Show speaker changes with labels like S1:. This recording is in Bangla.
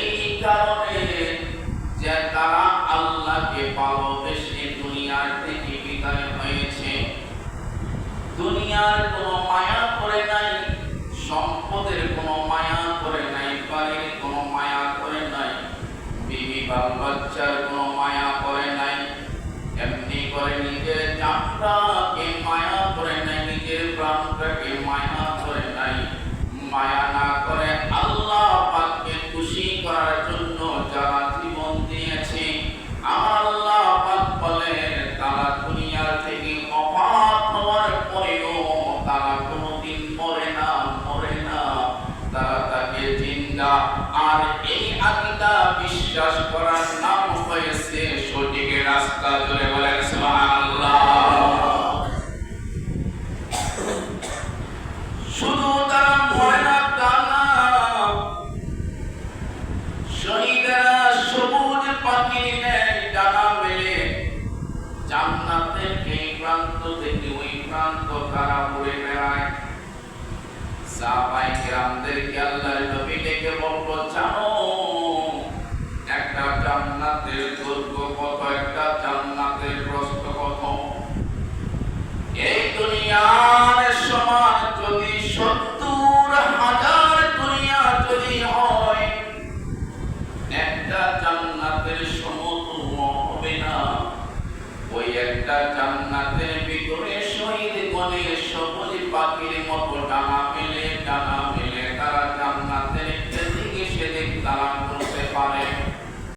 S1: এই কারণে যে তারা আল্লাহকে ভালোবেসে দুনিয়ার থেকে বিদায় হয়েছে। দুনিয়ার কোনো মায়া করে নাই, সম্পদের কোনো মায়া করে নাই বাড়ির কোনো মায়া করে নাই বিবি বাল বাচ্চার কোনো মায়া করে নাই। এমনি করে নিজের জানটাকে মায়া করে নাই, নিজের প্রাণটাকে মায়া করে নাই। মায়া না করে আল্লাহ পাককে খুশি করার জন্য যারা জীবন দিয়েছে, আমার আল্লাহ পাক বলে, তারা দুনিয়া থেকে অপাত হওয়ার পরেও তারা কোনোদিন মরে না মরে না। তারা তাকে জিন্দা। আর এই আকিদা বিশ্বাস করার জান্নাতের এই প্রান্ত থেকে ওই প্রান্ত তারা ঘুরে বেড়ায় সাহাবাই কেরামদেরকে আল্লাহর জান্নাতের ভিতরে শহীদ গণের সকলে পাখির মতো টানা